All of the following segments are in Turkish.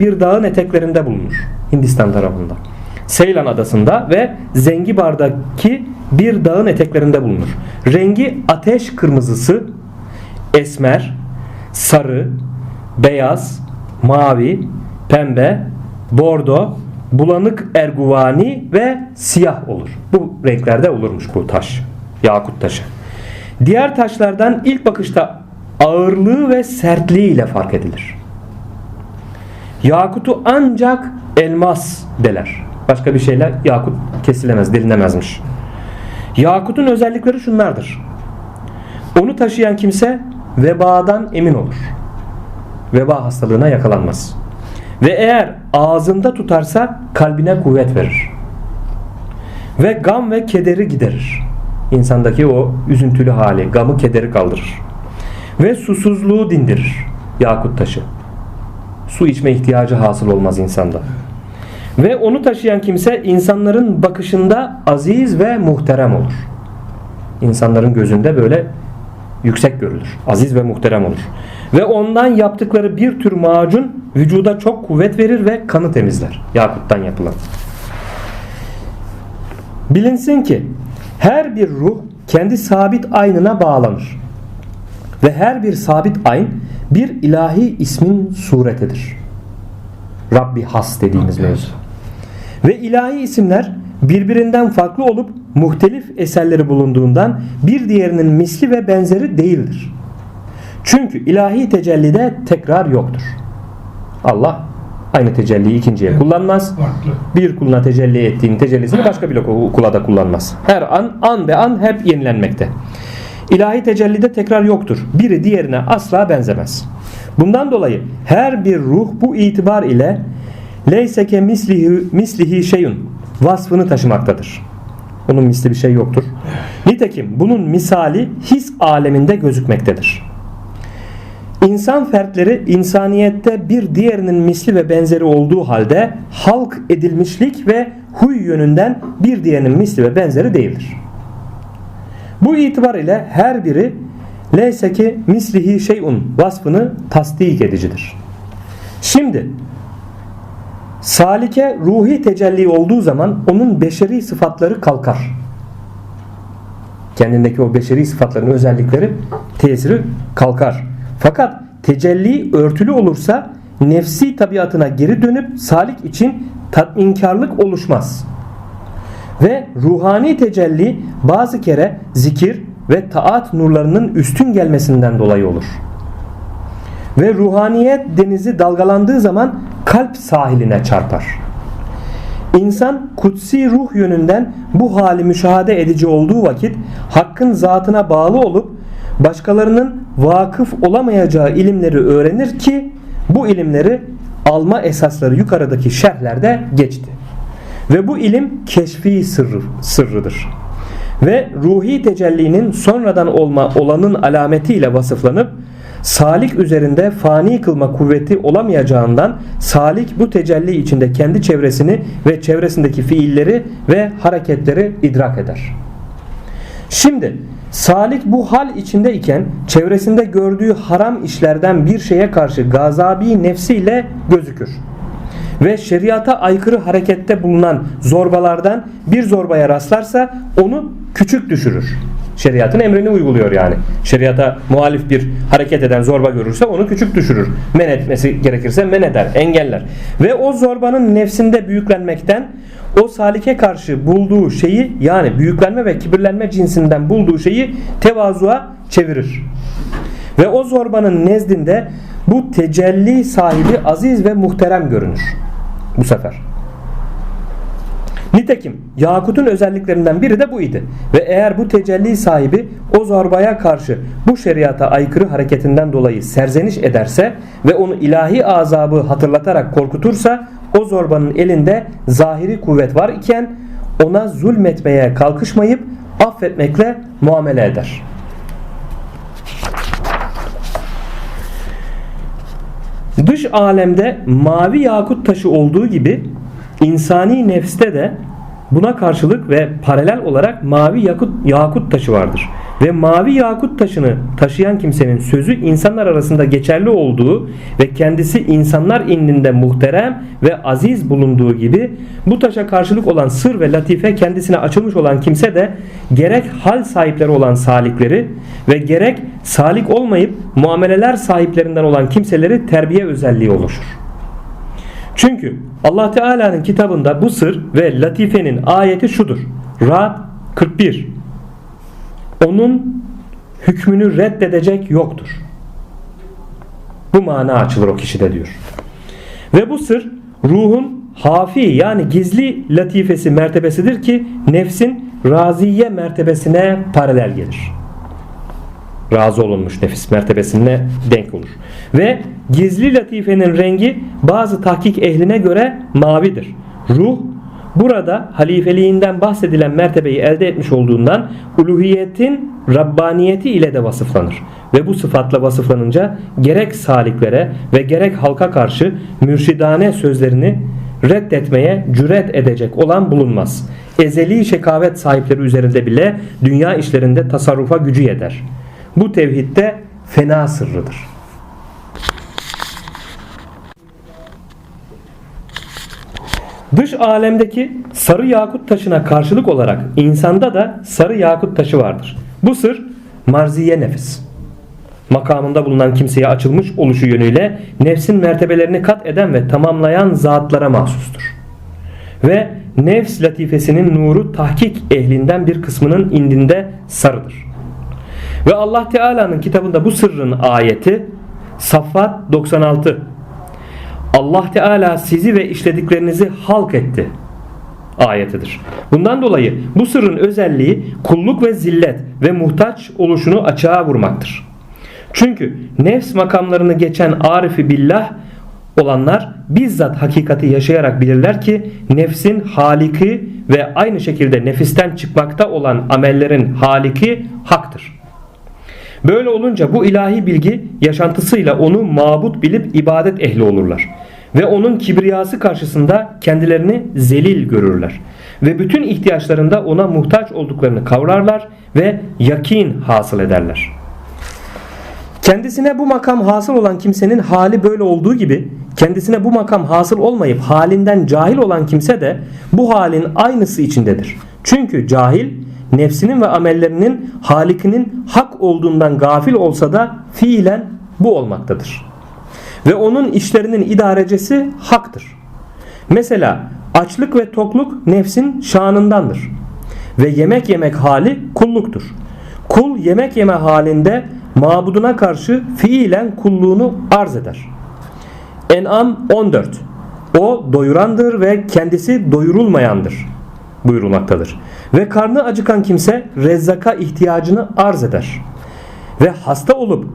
bir dağın eteklerinde bulunur. Hindistan tarafında. Seylan adasında ve Zengibar'daki bir dağın eteklerinde bulunur. Rengi ateş kırmızısı, esmer, sarı, beyaz, mavi, pembe, bordo, bulanık erguvani ve siyah olur. Bu renklerde olurmuş bu taş. Yakut taşı. Diğer taşlardan ilk bakışta ağırlığı ve sertliği ile fark edilir. Yakutu ancak elmas deler. Başka bir şeyle yakut kesilemez, delinemezmiş. Yakutun özellikleri şunlardır. Onu taşıyan kimse vebadan emin olur. Veba hastalığına yakalanmaz. Ve eğer ağzında tutarsa kalbine kuvvet verir. Ve gam ve kederi giderir. İnsandaki o üzüntülü hali, gamı kederi kaldırır. Ve susuzluğu dindirir. Yakut taşı. Su içme ihtiyacı hasıl olmaz insanda. Ve onu taşıyan kimse insanların bakışında aziz ve muhterem olur. İnsanların gözünde böyle yüksek görülür. Aziz ve muhterem olur. Ve ondan yaptıkları bir tür macun vücuda çok kuvvet verir ve kanı temizler. Yakuttan yapılan. Bilinsin ki her bir ruh kendi sabit aynına bağlanır. Ve her bir sabit ayn bir ilahi ismin suretidir. Rabbi has dediğimiz mevzu. Ve ilahi isimler birbirinden farklı olup muhtelif eserleri bulunduğundan bir diğerinin misli ve benzeri değildir. Çünkü ilahi tecellide tekrar yoktur. Allah aynı tecelliyi ikinciye kullanmaz. Bir kuluna tecelli ettiğin tecellisini başka bir kula da kullanmaz. Her an an be an hep yenilenmekte. İlahi tecellide tekrar yoktur. Biri diğerine asla benzemez. Bundan dolayı her bir ruh bu itibar ile leyseke mislihi, mislihi şeyun vasfını taşımaktadır. Bunun misli bir şey yoktur. Nitekim bunun misali his aleminde gözükmektedir. İnsan fertleri insaniyette bir diğerinin misli ve benzeri olduğu halde halk edilmişlik ve huy yönünden bir diğerinin misli ve benzeri değildir. Bu itibar ile her biri leyseki mislihi şeyun vasfını tasdik edicidir. Şimdi salike ruhi tecelli olduğu zaman onun beşeri sıfatları kalkar. Kendindeki o beşeri sıfatların özellikleri tesiri kalkar. Fakat tecelli örtülü olursa nefsi tabiatına geri dönüp salik için tatminkarlık oluşmaz. Ve ruhani tecelli bazı kere zikir ve taat nurlarının üstün gelmesinden dolayı olur. Ve ruhaniyet denizi dalgalandığı zaman kalp sahiline çarpar. İnsan kutsi ruh yönünden bu hali müşahede edici olduğu vakit hakkın zatına bağlı olup başkalarının vakıf olamayacağı ilimleri öğrenir ki bu ilimleri alma esasları yukarıdaki şerhlerde geçti. Ve bu ilim keşfi sırrı, sırrıdır. Ve ruhi tecellinin sonradan olma olanın alametiyle vasıflanıp salik üzerinde fani kılma kuvveti olamayacağından salik bu tecelli içinde kendi çevresini ve çevresindeki fiilleri ve hareketleri idrak eder. Şimdi Salik bu hal içinde iken çevresinde gördüğü haram işlerden bir şeye karşı gazabi nefsiyle gözükür. Ve şeriata aykırı harekette bulunan zorbalardan bir zorbaya rastlarsa onu küçük düşürür. Şeriatın emrini uyguluyor yani. Şeriata muhalif bir hareket eden zorba görürse onu küçük düşürür. Men etmesi gerekirse men eder, engeller. Ve o zorbanın nefsinde büyüklenmekten o salike karşı bulduğu şeyi yani büyüklenme ve kibirlenme cinsinden bulduğu şeyi tevazuğa çevirir. Ve o zorbanın nezdinde bu tecelli sahibi aziz ve muhterem görünür. Bu sefer. Nitekim Yakut'un özelliklerinden biri de bu idi. Ve eğer bu tecelli sahibi o zorbaya karşı bu şeriata aykırı hareketinden dolayı serzeniş ederse ve onu ilahi azabı hatırlatarak korkutursa o zorbanın elinde zahiri kuvvet var iken ona zulmetmeye kalkışmayıp affetmekle muamele eder. Dış alemde mavi yakut taşı olduğu gibi insani nefste de buna karşılık ve paralel olarak mavi yakut, yakut taşı vardır. Ve mavi yakut taşını taşıyan kimsenin sözü insanlar arasında geçerli olduğu ve kendisi insanlar indinde muhterem ve aziz bulunduğu gibi bu taşa karşılık olan sır ve latife kendisine açılmış olan kimse de gerek hal sahipleri olan salikleri ve gerek salik olmayıp muameleler sahiplerinden olan kimseleri terbiye özelliği oluşur. Çünkü Allah Teala'nın kitabında bu sır ve latifenin ayeti şudur. Ra'd 41 onun hükmünü reddedecek yoktur. Bu mana açılır o kişide diyor. Ve bu sır ruhun hafi yani gizli latifesi mertebesidir ki nefsin raziye mertebesine paralel gelir. Razı olunmuş nefis mertebesine denk olur. Ve gizli latifenin rengi bazı tahkik ehline göre mavidir. Ruh Burada halifeliğinden bahsedilen mertebeyi elde etmiş olduğundan uluhiyetin Rabbaniyeti ile de vasıflanır. Ve bu sıfatla vasıflanınca gerek saliklere ve gerek halka karşı mürşidane sözlerini reddetmeye cüret edecek olan bulunmaz. Ezeli şekavet sahipleri üzerinde bile dünya işlerinde tasarrufa gücü yeder. Bu tevhidde fena sırrıdır. Dış alemdeki sarı yakut taşına karşılık olarak insanda da sarı yakut taşı vardır. Bu sır marziye nefis. Makamında bulunan kimseye açılmış oluşu yönüyle nefsin mertebelerini kat eden ve tamamlayan zatlara mahsustur. Ve nefs latifesinin nuru tahkik ehlinden bir kısmının indinde sarıdır. Ve Allah Teala'nın kitabında bu sırrın ayeti Saffat 96 Allah Teala sizi ve işlediklerinizi halk etti ayetidir. Bundan dolayı bu sırrın özelliği kulluk ve zillet ve muhtaç oluşunu açığa vurmaktır. Çünkü nefs makamlarını geçen arifi billah olanlar bizzat hakikati yaşayarak bilirler ki nefsin haliki ve aynı şekilde nefisten çıkmakta olan amellerin haliki haktır. Böyle olunca bu ilahi bilgi yaşantısıyla onu mabut bilip ibadet ehli olurlar. Ve onun kibriyası karşısında kendilerini zelil görürler. Ve bütün ihtiyaçlarında ona muhtaç olduklarını kavrarlar ve yakin hasıl ederler. Kendisine bu makam hasıl olan kimsenin hali böyle olduğu gibi kendisine bu makam hasıl olmayıp halinden cahil olan kimse de bu halin aynısı içindedir. Çünkü cahil nefsinin ve amellerinin halikinin hak olduğundan gafil olsa da fiilen bu olmaktadır. Ve onun işlerinin idarecesi haktır. Mesela açlık ve tokluk nefsin şanındandır. Ve yemek yemek hali kulluktur. Kul yemek yeme halinde mabuduna karşı fiilen kulluğunu arz eder. En'am 14 O doyurandır ve kendisi doyurulmayandır buyurulmaktadır. Ve karnı acıkan kimse rezzaka ihtiyacını arz eder. Ve hasta olup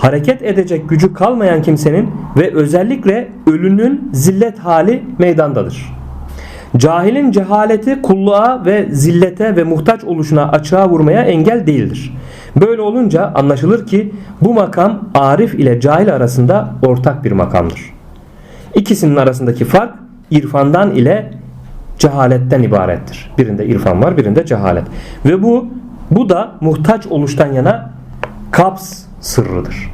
hareket edecek gücü kalmayan kimsenin ve özellikle ölünün zillet hali meydandadır. Cahilin cehaleti kulluğa ve zillete ve muhtaç oluşuna açığa vurmaya engel değildir. Böyle olunca anlaşılır ki bu makam arif ile cahil arasında ortak bir makamdır. İkisinin arasındaki fark irfandan ile cehaletten ibarettir. Birinde irfan var, birinde cehalet. Ve bu bu da muhtaç oluştan yana kaps sırrıdır.